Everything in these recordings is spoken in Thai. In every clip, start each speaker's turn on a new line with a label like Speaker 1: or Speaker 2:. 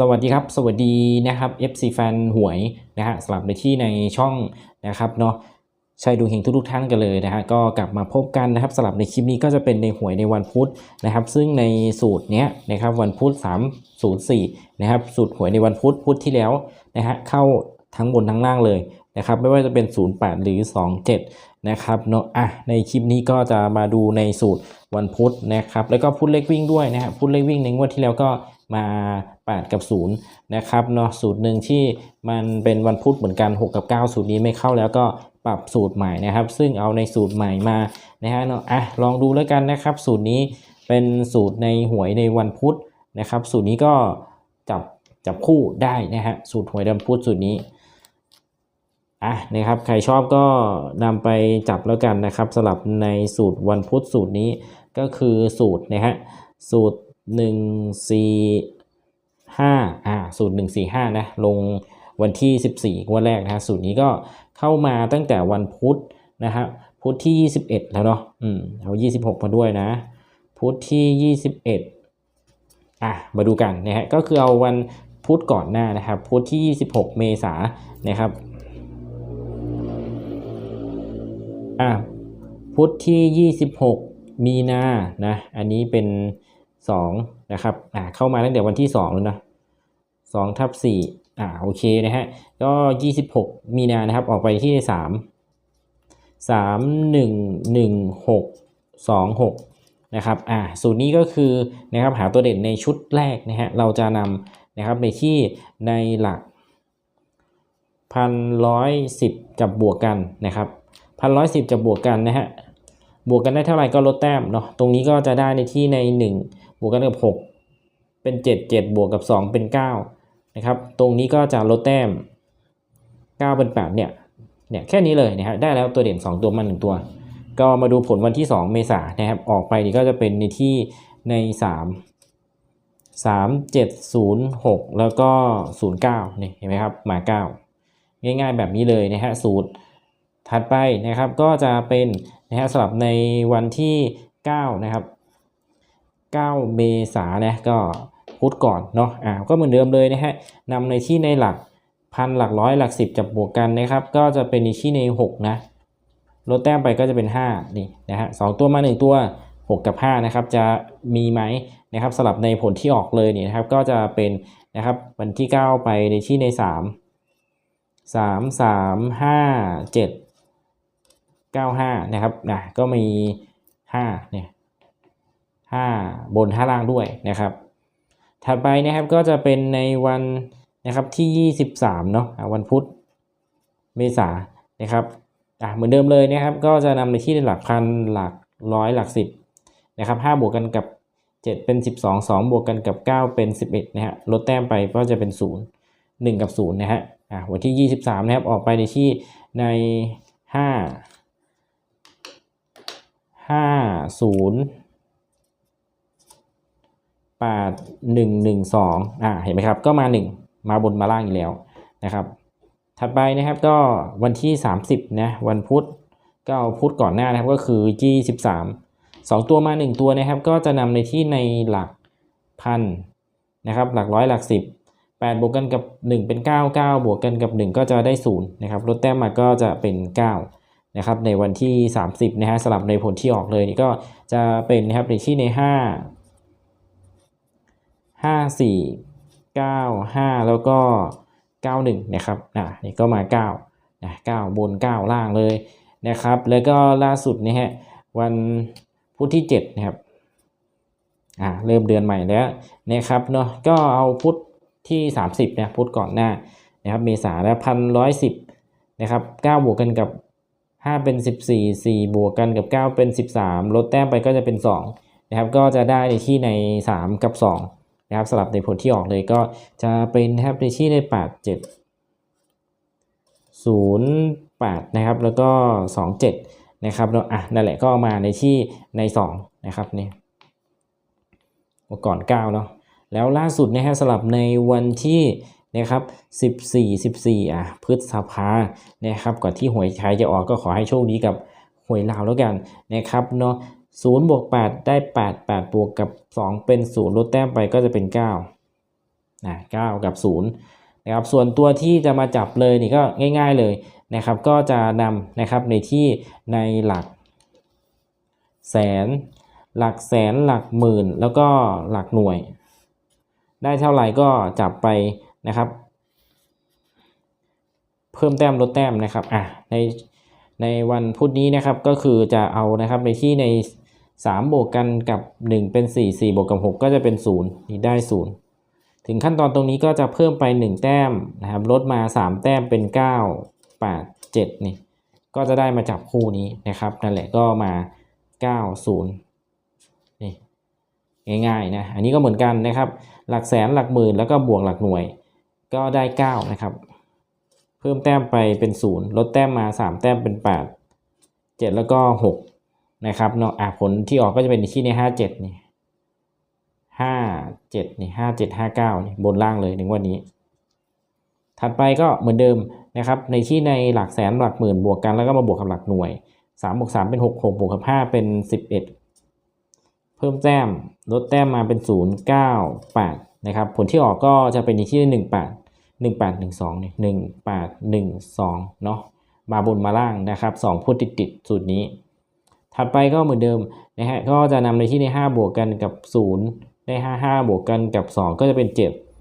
Speaker 1: สวัสดีครับ สวัสดีนะครับ FC แฟนหวยนะฮะสลับในที่ในช่องนะครับเนาะใช่ดูเฮงทุกๆท่านกันเลยนะฮะก็กลับมาพบกันนะครับสลับในคลิปนี้ก็จะเป็นในหวยในวันพุธนะครับ ซึ่งในสูตรเนี้ยนะครับวันพุธ304นะครับสูตรหวยในวันพุธพุธที่แล้วนะฮะเข้าทั้งบนทั้งล่างเลยนะครับไม่ว่าจะเป็น 08 หรือ 27นะครับเนาะอะในคลิปนี้ก็จะมาดูในสูตรวันพุธนะครับแล้วก็พุธเล็กวิ่งด้วยนะฮะพุธเล็กวิ่งในงวดที่แล้วก็มา 8 กับ 0 นะครับเนาะสูตรหนึ่งที่มันเป็นวันพุธเหมือนกัน 6 กับ 9 สูตรนี้ไม่เข้าแล้วก็ปรับสูตรใหม่นะครับ ซึ่งเอาในสูตรใหม่มานะฮะเนาะอะลองดูแล้วกันนะครับ สูตรนี้เป็นสูตรในหวยในวันพุธนะครับ สูตรนี้ก็จับจับคู่ได้นะฮะสูตรหวยวันพุธสูตรนี้อะนะครับใครชอบก็นำไปจับแล้วกันนะครับสำหรับในสูตรวันพุธสูตรนี้ก็คือสูตรนะฮะสูตร 1 4 5อ่าสูตร 1 4 5 นะ ลงวันที่ 14 วันแรกนะฮะสูตรนี้ก็เข้ามาตั้งแต่วันพุธนะฮะพุธที่ 21 แล้วเนาะอืมเอา 26 มาด้วยนะ พุธที่ 21 อะ มาดูกันนะฮะก็คือเอาวันพุธก่อนหน้านะครับพุธที่ 26 เมษายนนะครับอะพุธที่ 26 มีนานะ อันนี้เป็น 2นะครับอ่าเข้ามาตั้งแต่วันที่2แล้วนะ2ทับ4อ่าโอเคนะฮะก็ 26 มีนานะครับออกไปที่ 3 3 1 1 6 2 6นะครับอ่าสูตรนี้ก็คือนะครับหาตัวเด่นในชุดแรกนะฮะเราจะนำนะครับในที่ในหลักพันร้อยสิบจับบวกกันนะครับพันร้อยสิบจะบวกกันนะฮะบวกกันได้เท่าไหร่ก็ลดแต้มเนาะตรงนี้ก็จะได้ในที่ใน1 บวกกันกับ 6 เป็น 7 7 บวกกับ 2 เป็น9นะครับตรงนี้ก็จะลดแต้ม 9 เป็น 8 เนี่ยเนี่ยแค่นี้เลยนะฮะได้แล้วตัวเด่น 2 ตัวมา 1 ตัว ก็มาดูผลวันที่ 2 เมษายนนะครับออกไปนี่ก็จะเป็นในที่ใน 3 3 7 0 6 แล้วก็ 0 9นี่เห็นไหมครับมา 9 ง่ายๆแบบนี้เลยนะฮะสูตรถัดไปนะครับก็จะเป็นนะฮะสำหรับในวันที่ 9 นะครับ 9 เมษายนนะก็พุธก่อนเนาะอ่าก็เหมือนเดิมเลยนะฮะนำในที่ในหลักพันหลักร้อยหลักสิบจับบวกกันนะครับ ก็จะเป็นในที่ใน 6 นะลดแต้มไปก็จะเป็น 5 นี่นะฮะสองตัวมา 1 ตัว 6 กับ 5 นะครับ จะมีไหมนะครับสำหรับในผลที่ออกเลยเนี่ยนะครับ ก็จะเป็นนะครับวันที่ 9 ไปในที่ใน 3 3 3 5 7 95 นะครับนะก็มี 5 เนี่ย ห้าบนห้าล่างด้วยนะครับ ถัดไปนะครับก็จะเป็นในวันนะครับที่ยี่สิบสามเนาะวันพุธเมษานะครับอะเหมือนเดิมเลยนะครับ ก็จะนำในที่หลักพันหลักร้อยหลักสิบนะครับห้าบวกกันกับเจ็ดเป็นสิบสองสองบวกกันกับเก้าเป็นสิบเอ็ดนะฮะลดแต้มไปก็จะเป็นศูนย์หนึ่งกับศูนย์นะฮะอะวันที่ยี่สิบสามนะครับ ออกไปในที่ในห้าห้าศูนย์ ปาดหนึ่งหนึ่งสองอ่าเห็นไหมครับ ก็มาหนึ่งมาบนมาล่างอยู่แล้วนะครับ ถัดไปนะครับก็วันที่ 30นะวันพุธก็เอาพุธก่อนหน้านะครับก็คือ23 2 ตัวมา 1 ตัวนะครับ ก็จะนำในที่ในหลักพันนะครับ หลักร้อยหลัก 10 8 บวกกันกับ 1 เป็น 9 9 บวกกันกับ 1 ก็จะได้0นะครับลดแต้มมาก็จะเป็น 9 นะครับ ในวันที่ 30นะฮะสลับในผลที่ออกเลยนี่ก็จะเป็นนะครับในที่ใน 5 5 4 9 5 แล้วก็ 91 นะครับอะนี่ก็มา9นะ9บน 9 ล่างเลยนะครับ แล้วก็ล่าสุดนี่ฮะวันพุธที่7นะครับอ่าเริ่มเดือนใหม่แล้วนะครับเนาะก็เอาพุธที่ 30นะพุธก่อนหน้านะครับเมษาแล้วพันร้อยสิบนะครับ9บวกกันกับ5เป็น 14 4 บวกกันกับ 9 เป็น 13 ลดแต้มไปก็จะเป็น2นะครับก็จะได้ในที่ใน 3 กับ 2 นะครับสลับในผลที่ออกเลยก็จะเป็นนะครับในที่ใน8 7 0 8นะครับแล้วก็ 2 7นะครับแล้วอะนั่นแหละก็มาในที่ใน 2 นะครับนี่ก่อน9เนาะแล้วล่าสุดนะฮะสลับในวันที่นะครับ14 14อะพฤษภานะครับก่อนที่หวยไทยจะออกก็ขอให้โชคดีกับหวยลาวแล้วกันนะครับเนาะ ศูนย์บวก8ได้ 8 8บวกกับ 2 เป็น 0 ลดแต้มไปก็จะเป็น9นะ9กับ 0 นะครับ ส่วนตัวที่จะมาจับเลยนี่ก็ง่าย ๆเลยนะครับ ก็จะนำนะครับในที่ในหลักแสน หลักแสนหลักหมื่น แล้วก็หลักหน่วย ได้เท่าไหร่ก็จับไปนะครับ เพิ่มแต้มลดแต้มนะครับอะในในวันพุธนี้นะครับก็คือจะเอานะครับในที่ใน 3 บวกกันกับ 1 เป็น 4 4 บวกกับ 6 ก็จะเป็น 0 นี่ได้ 0 ถึงขั้นตอนตรงนี้ก็จะเพิ่มไป 1 แต้มนะครับลดมา 3 แต้มเป็น 9 8 7 นี่ ก็จะได้มาจับคู่นี้นะครับ นั่นแหละก็มา 9 0 นี่ง่ายๆนะ อันนี้ก็เหมือนกันนะครับ หลักแสนหลักหมื่นแล้วก็บวกหลักหน่วย ก็ได้ 9 นะครับ เพิ่มแต้มไปเป็น 0 ลดแต้มมา 3 แต้มเป็น 8 7 แล้วก็ 6 นะครับเนาะอะผลที่ออกก็จะเป็นที่ใน57นี่57นี่57 59นี่บนล่างเลยในวันนี้ ถัดไปก็เหมือนเดิมนะครับในที่ในหลักแสนหลักหมื่นบวกกันแล้วก็มาบวกกับหลักหน่วย3บวก3เป็น6 6บวกกับ5เป็น11เอ็ดเพิ่มแต้มลดแต้มมาเป็น0 9 8นะครับผลที่ออกก็จะเป็นในที่18 18 12นี่18 12เนาะมาบนมาล่างนะครับ2พูดติดติดสูตรนี้ ถัดไปก็เหมือนเดิมนะฮะก็จะนำในที่ใน 5 บวกกันกับ 0 ได้ 5 5 บวกกันกับ 2 ก็จะเป็น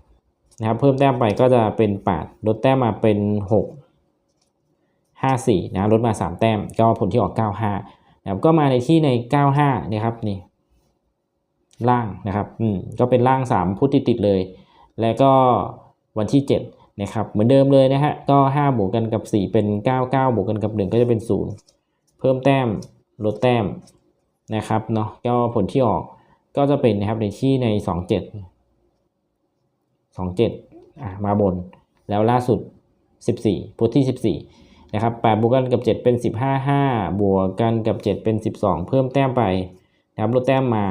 Speaker 1: 7 นะครับ เพิ่มแต้มไปก็จะเป็น 8 ลดแต้มมาเป็น 6 5 4 นะลดมา 3 แต้ม ก็ผลที่ออก 95 นะครับ ก็มาในที่ใน 95 นะครับนี่ล่างนะครับอืมก็เป็นล่าง 3 พุทติดติดเลย แล้วก็วันที่ 7 นะครับ เหมือนเดิมเลยนะฮะ ก็ 5 บวกกันกับ 4 เป็น 9 9 บวกกันกับ 1 ก็จะเป็น 0 เพิ่มแต้ม ลดแต้มนะครับเนาะก็ผลที่ออกก็จะเป็นนะครับในที่ใน 27 27อะมาบน แล้วล่าสุด 14 พุธที่ 14นะครับ8บวกกันกับ 7 เป็น 15 5 บวกกันกับ 7 เป็น 12 เพิ่มแต้มไปนะครับลดแต้มมา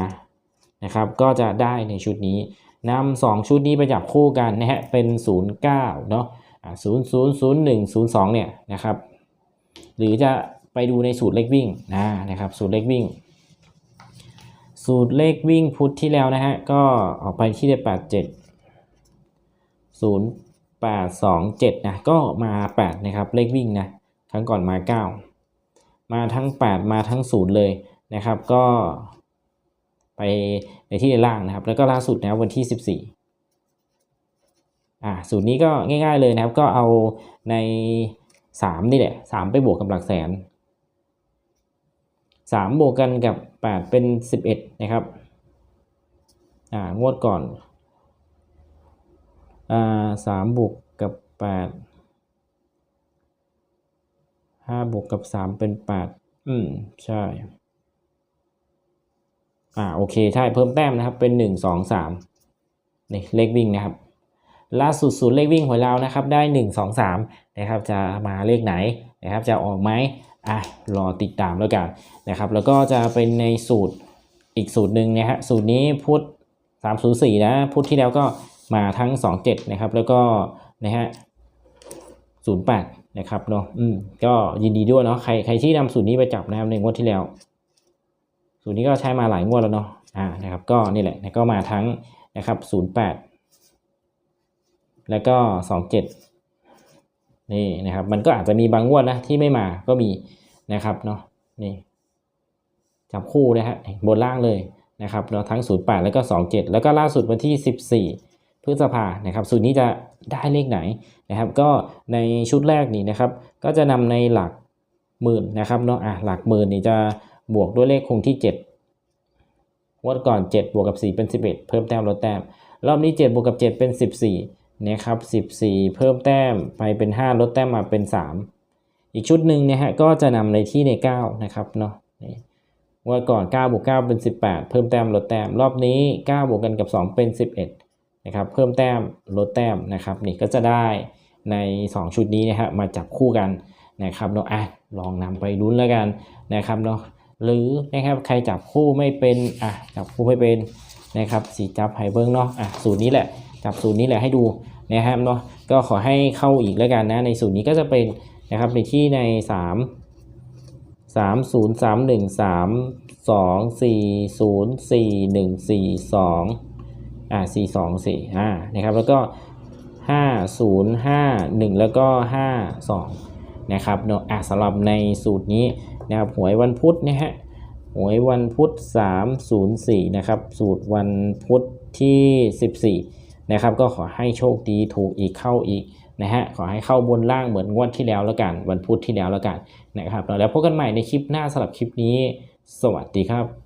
Speaker 1: นะครับก็จะได้ในชุดนี้นำสองชุดนี้ไปจับคู่กันนะฮะเป็น 09เนาะอ่า00 01 02เนี่ยนะครับหรือจะ ไปดูในสูตรเลขวิ่งนะนะครับสูตรเลขวิ่ง สูตรเลขวิ่งพุธที่แล้วนะฮะก็ออกไปที่ได้87 0827นะก็มา8นะครับเลขวิ่งนะครั้งก่อนมา9มาทั้ง8มาทั้ง0เลยนะครับก็ไปในที่ล่างนะครับ แล้วก็ล่าสุดนะวันที่ 14อ่าสูตรนี้ก็ง่าย ๆเลยนะครับ ก็เอาใน 3 นี่แหละ 3 ไปบวกกับหลักแสน 3 บวกกันกับ 8 เป็น 11 นะครับ อ่างวดก่อน อ่าสามบวกกับแปดห้าบวกกับสามเป็นแปดอืม ใช่ อ่า โอเค ใช่ เพิ่มแต้มนะครับ เป็นหนึ่งสองสามนี่เลขวิ่งนะครับ ล่าสุดสูตรเลขวิ่งหวยเรานะครับ ได้หนึ่งสองสามนะครับ จะมาเลขไหนนะครับ จะออกไหม อะรอติดตามแล้วกันนะครับ แล้วก็จะเป็นในสูตรอีกสูตรหนึ่งนะฮะสูตรนี้พุทธสามศูนย์สี่นะ พุทธที่แล้วก็มาทั้ง 27 นะครับ แล้วก็นะฮะ08 นะครับเนาะอืมก็ยินดีด้วยเนาะใครใครที่นำสูตรนี้ไปจับนะครับในงวดที่แล้ว สูตรนี้ก็ใช้มาหลายงวดแล้วเนาะอ่านะครับ ก็นี่แหละก็มาทั้งนะครับ08 แล้วก็ 27 นี่นะครับ มันก็อาจจะมีบางงวดนะที่ไม่มาก็มีนะครับเนาะนี่จับคู่นะฮะบนล่างเลยนะครับเนาะทั้ง 08 แล้วก็ 27 แล้วก็ล่าสุดวันที่ 14 พฤษภานะครับ สูตรนี้จะได้เลขไหนนะครับ ก็ในชุดแรกนี่นะครับ ก็จะนำในหลักหมื่นนะครับเนาะอะหลักหมื่นนี่จะบวกด้วยเลขคงที่ 7 งวดก่อน 7 บวกกับ 4 เป็น 11 เพิ่มแต้มลดแต้ม รอบนี้ 7 บวกกับ 7 เป็น 14 นะครับ14 เพิ่มแต้มไปเป็น 5 ลดแต้มมาเป็น 3 อีกชุดหนึ่งเนี่ยฮะก็จะนำในที่ใน 9 นะครับเนาะนี่งวดก่อน9บวก9เป็น 18 เพิ่มแต้มลดแต้ม รอบนี้9บวกกันกับ 2 เป็น 11นะครับเพิ่มแต้มลดแต้มนะครับนี่ก็จะได้ใน 2 ชุดนี้นะฮะมาจับคู่กันนะครับเนาะอะลองนำไปลุ้นแล้วกันนะครับเนาะหรือนะครับใครจับคู่ไม่เป็นอะจับคู่ไม่เป็นนะครับสีจับไฮเบิ้งเนาะอะสูตรนี้แหละ จับสูตรนี้แหละให้ดูนะครับเนาะก็ขอให้เข้าอีกแล้วกันนะในสูตรนี้ก็จะเป็นนะครับในที่ใน 3 3 0 3 1 3 2 4 0 4 1 4 2อ่าสี่สองสี่อ่านะครับแล้วก็ห้าศูนย์ห้าหนึ่งแล้วก็ห้าสองนะครับเนาะอะสำหรับในสูตรนี้นะครับหวยวันพุธนะฮะหวยวันพุธ304นะครับสูตรวันพุธที่ 14 นะครับ ก็ขอให้โชคดีถูกอีกเข้าอีกนะฮะขอให้เข้าบนล่างเหมือนงวดที่แล้วแล้วกัน วันพุธที่แล้วแล้วกันนะครับแล้วพบกันใหม่ในคลิปหน้าสำหรับคลิปนี้ สวัสดีครับ